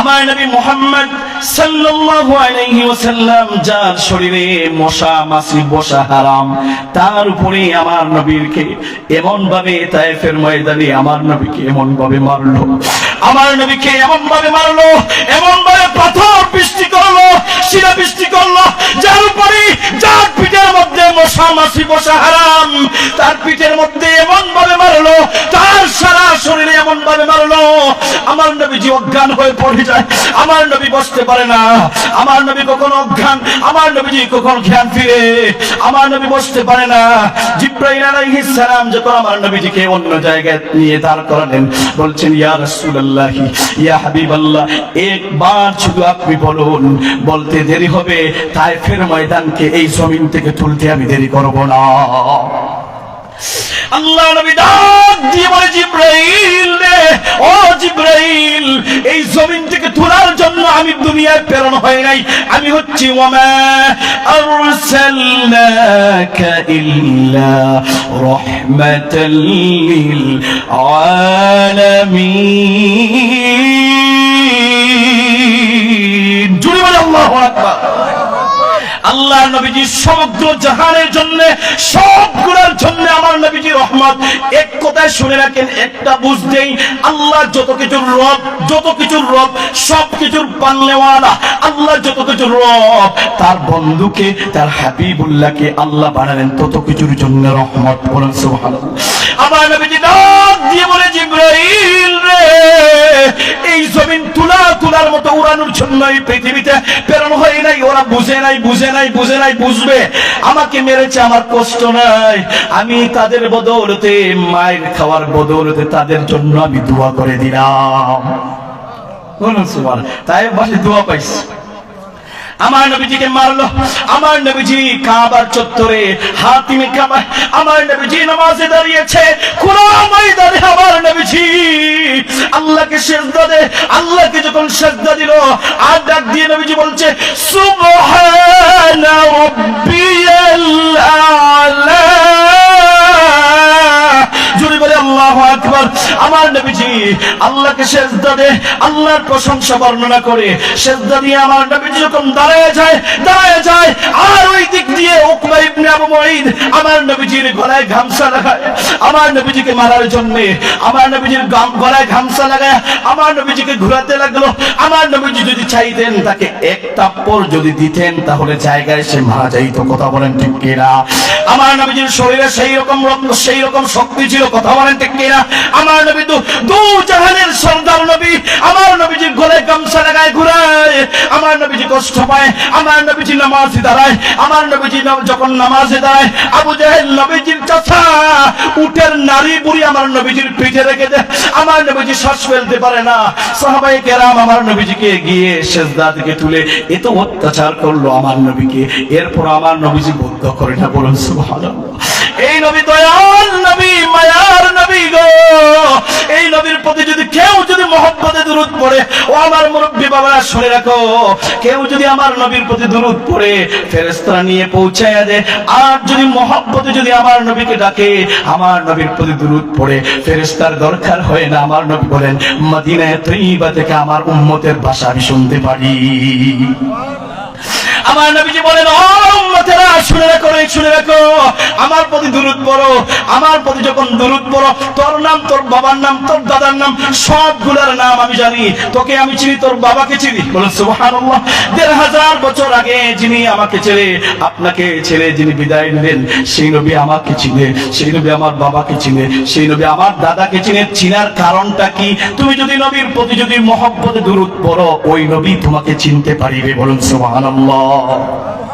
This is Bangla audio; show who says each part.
Speaker 1: আমার নবী মোহাম্মদ সাল্লাল্লাহু আলাইহি ওয়াসাল্লাম যার শরীরে মশা, মাছি, বসা হারাম, তার উপরে আমার নবীরকে এমন ভাবে তায়েফের ময়দানে আমার নবীকে এমন ভাবে মারলো। আমার নবীকে এমন ভাবে মারলো এমন ভাবে পাথর বৃষ্টি করল, শিলা বৃষ্টি করল, যার উপরে যার পিঠের মধ্যে মশা, মাছি, বসা হারাম, তার পিঠের মধ্যে এমন ভাবে মারলো, তার সারা এমন ভাবে মারলো, আমার নবীজি অজ্ঞান হয়ে পড়ে যায়। আমার নবী বসতে পারে না। আমার নবী কখনো অজ্ঞান, আমার নবীজি কখন জ্ঞান ফিরে। আমার নবী বসতে পারে না। জিব্রাইল আলাইহিস সালাম যখন আমার নবীজিকে অন্য জায়গায় নিয়ে দাঁড় করালেন, বলছেন, ইয়া রাসূলুল্লাহ, ইয়া হাবিবাল্লাহ, একবার শুধু আপনি বলুন, বলতে দেরি হবে, তাইফের ময়দানকে এই জমিন থেকে তুলতে আমি দেরি করব না। আল্লাহ নবী ডাক দিয়ে বলে, জিব্রাইল আমি দুনিয়ায় প্রেরণ হয় নাই আমি হচ্ছি ওয়ামা আরসালনাকা ইল্লা রাহমাতাল লিল আলামিন নবীজি সমগ্র জাহানের জন্য সবগুলোর জন্য আমার নবীজি রহমত। এক কথায় শুনে রাখেন, একটা বুঝতেই আল্লাহ যত কিছুর রব, যত কিছুর রব, সব কিছুর পাল্লেওয়ালা আল্লাহ যত কিছুর রব, তার বন্ধুকে, তার হাবিবুল্লাহকে আল্লাহ বানালেন তত কিছুর জন্য রহমত। বলেন সুবহানাল্লাহ। আমার নবীজি দিয়ে বলে, জিব্রাইল রে, এই জমিন তুলা তুলার মতো উড়ানোর জন্য এই পৃথিবীতে প্রেরণ হয় নাই। ওরা বুঝে নাই বুঝে নাই বুঝে নাই, বুঝবে। আমাকে মেরেছে, আমার কষ্ট নাই। আমি তাদের বদৌলতে, মায়ের খাওয়ার বদৌলতে তাদের জন্য আমি দোয়া করে দিলাম। তাই বাসে দোয়া পাইছি। আমার নবীজিকে মারলো, আমার নবীজি কাবার চত্বরে হাতিমে কাবার, আমার নবীজি নামাজে দাঁড়িয়েছে কোন ময়দানে আমার নবীজি আল্লাহকে সেজদা দে আল্লাহকে যখন সেজদা দিল, আর ডাক দিয়ে নবীজি বলছে, সুবহানা আমার নবীজি আল্লাহকে সেজদা দে, আল্লাহর প্রশংসা বর্ণনা করে, সেজদা দিয়ে আমার নবীজি যখন দাঁড়ায় যায় দাঁড়ায় যায়, আর ওই দিক দিয়ে উকবা ইবনে আবু আমার নবীজির গলায় গামছা লাগায়, আমার নবীজিকে মারার জন্য, আমার নবীজির গলায় লাগায়, আমার নবীজিকে লাগল। আমার নবীজি যদি চাইতেন, তাকে এক তাপ্পর যদি দিতেন, তাহলে জায়গায় সে মারা যাইতো। কথা বলেন ঠিক আমার নবীজির শরীরে সেই রকম রক্ত, সেই রকম শক্তি ছিল। কথা বলেন ঠিক আমার নবী তো দু জাহানের সর্দার নবী। আমার নবীজি গলে গামছা লাগায়, ঘুরায়। আমার নবীজি কষ্ট পায়, আমার নবীজি নামাজে দাঁড়ায়, আমার নবীজি যখন নামাজে দাঁড়ায়, আবু নবীজির চাচা, উটের নারী বুড়ি আমার নবীজির পিঠে রেখে দেয়, আমার নবীজি শ্বাস ফেলতে পারে না। সাহাবাই কেরাম আমার নবীজিকে গিয়ে সেজদা থেকে তুলে এত অত্যাচার করল আমার নবীকে, এরপর আমার নবীজি বদ্ধ করে না বলুন এই নবী দয়াল নবী মায়ার নবী গো এই নবীর প্রতি যদি কেউ যদি মহব্বতে দূরত পড়ে, ও আমার মুরব্বী বাবারা, শুনে রাখো, কেউ যদি আমার নবীর প্রতি দূরত পড়ে, ফেরেশতারা নিয়ে পৌঁছায় দেয়। আর যদি মহব্বতে যদি আমার নবীকে ডাকে, আমার নবীর প্রতি দূরত পড়ে, ফেরেশতার দরকার হয় না। আমার নবী বলেন, মদিনায় তৈবা থেকে আমার উম্মতের ভাষা আমি শুনতে পারি। আমার নবীজি বলেন, ও শুনে রাখো রে, শুনে রাখো। আমার প্রতি দুরুদ পড়ো, আমার প্রতি যখন দুরুদ পড়ো, তোর নাম, তোর বাবার নাম, তোর দাদার নাম, সবগুলোর নাম আমি জানি। তোকে আমি চিনি, তোর বাবাকে চিনি। বলেন দেড় হাজার বছর আগে যিনি আমাকে ছেড়ে, আপনাকে ছেড়ে যিনি বিদায় নিলেন, সেই নবী আমাকে চিনে, সেই নবী আমার বাবাকে চিনে, সেই নবী আমার দাদাকে চিনে। চিনার কারণটা কি? তুমি যদি নবীর প্রতি যদি মহব্বতে দূরত পড়ো, ওই নবী তোমাকে চিনতে পারিবে। বলুন, সুবহানাল্লাহ।